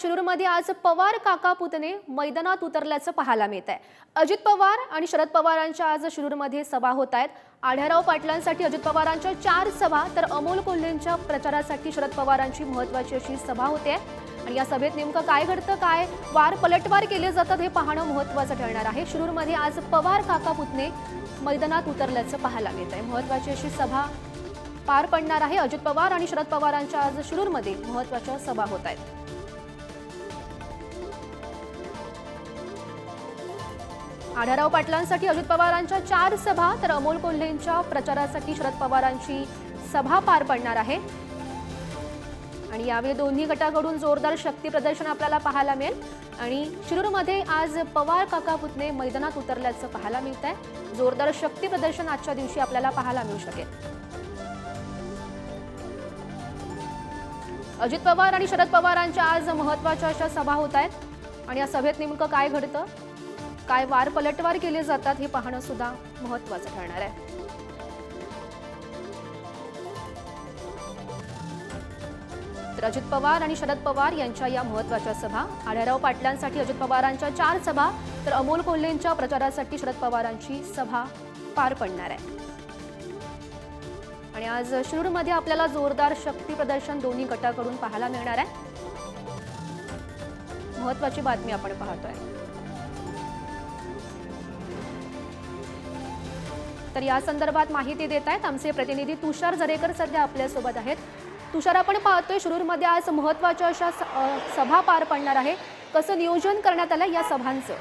शिरूरमध्ये आज पवार काका पुतणे मैदानात उतरल्याचं पाहायला मिळत आहे अजित पवार आणि शरद पवारांच्या आज शिरूरमध्ये सभा होत आहेत. आढळराव पाटलांसाठी अजित पवारांच्या चार सभा तर अमोल कोल्हेंच्या प्रचारासाठी शरद पवारांची महत्वाची अशी सभा होते. आणि या सभेत नेमकं काय घडतं काय वार पलटवार केले जातात हे पाहणं महत्वाचं ठरणार आहे. शिरूरमध्ये आज पवार काका पुतणे मैदानात उतरल्याचं पाहायला मिळत आहे महत्वाची अशी सभा पार पडणार आहे. अजित पवार आणि शरद पवारांच्या आज शिरूरमध्ये महत्त्वाच्या सभा होत आहेत. आढळराव पाटलांसाठी अजित पवारांच्या चार सभा तर अमोल कोल्हेंच्या प्रचारासाठी शरद पवारांची सभा पार पडणार आहे. आणि यावेळी दोन्ही गटाकडून जोरदार शक्ती प्रदर्शन आपल्याला पाहायला मिळेल. आणि शिरूरमध्ये आज पवार काका पुतणे मैदानात उतरल्याचं पाहायला मिळत आहे जोरदार शक्ती प्रदर्शन आजच्या दिवशी आपल्याला पाहायला मिळू शकेल. अजित पवार आणि शरद पवारांच्या आज महत्त्वाच्या अशा सभा होत आहेत. आणि या सभेत नेमकं काय घडतं? काय वार पलटवार केले जातात हे पाहणं सुद्धा महत्वाचं ठरणार आहे. तर अजित पवार आणि शरद पवार यांच्या या महत्त्वाच्या सभा आढळराव पाटलांसाठी अजित पवारांच्या चार सभा तर अमोल कोल्हेंच्या प्रचारासाठी शरद पवारांची सभा पार पडणार आहे. आणि आज शिरूरमध्ये आपल्याला जोरदार शक्ती प्रदर्शन दोन्ही गटाकडून पाहायला मिळणार आहे. महत्वाची बातमी आपण पाहतोय. तर या संदर्भात माहिती देत आहेत. आमचे प्रतिनिधी तुषार जरेकर सध्या आपल्यासोबत आहेत. तुषार आपण पाहतोय शिरूरमध्ये आज महत्त्वाच्या अशा स- सभा पार पडणार आहे. कसं नियोजन करण्यात आलं या सभांचं?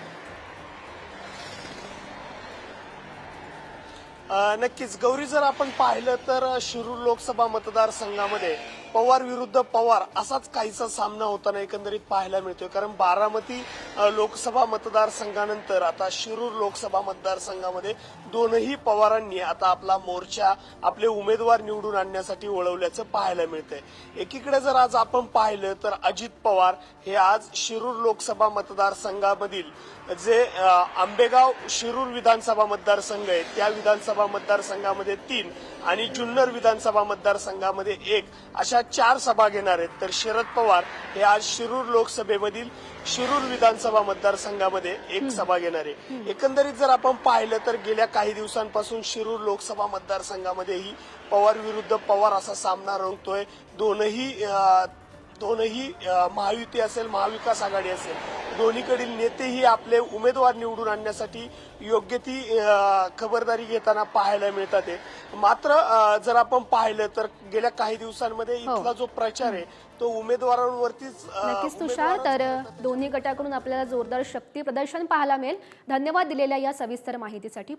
नक्कीच. गौरी जर आपण पाहिलं तर शिरूर लोकसभा मतदारसंघामध्ये पवार विरुद्ध पवार असाच काहीसा सामना होताना एकंदरीत पाहायला मिळतोय. कारण बारामती लोकसभा मतदारसंघानंतर आता शिरूर लोकसभा मतदारसंघामध्ये दोनही पवारांनी आता आपला मोर्चा आपले उमेदवार निवडून आणण्यासाठी वळवल्याचं पाहायला मिळतंय. एकीकडे जर आज आपण पाहिलं तर अजित पवार हे आज शिरूर लोकसभा मतदारसंघामधील जे आंबेगाव शिरूर विधानसभा मतदारसंघ आहे त्या विधानसभा मतदारसंघामध्ये तीन आणि जुन्नर विधानसभा मतदारसंघामध्ये एक अशा चार सभा घेणार आहेत. तर शरद पवार हे आज शिरूर लोकसभेमधील शिरूर विधानसभा मतदारसंघामध्ये एक सभा घेणार आहे. एकंदरीत जर आपण पाहिलं तर गेल्या काही दिवसांपासून शिरूर लोकसभा मतदारसंघामध्येही पवार विरुद्ध पवार असा सामना रंगतोय. दोनही दोनही महायुती असेल महाविकास आघाडी असेल. दोन्हीकडील नेतेही आपले उमेदवार निवडून आणण्यासाठी योग्य ती खबरदारी घेताना पाहायला मिळतात आहे. मात्र जर आपण पाहिलं तर गेल्या काही दिवसांमध्ये इथला जो प्रचार आहे तो उमेदवारांवरतीच नक्कीच तुषार तर दोन्ही गटाकडून आपल्याला जोरदार शक्ती प्रदर्शन पाहायला मिळेल. धन्यवाद दिलेल्या या सविस्तर माहितीसाठी.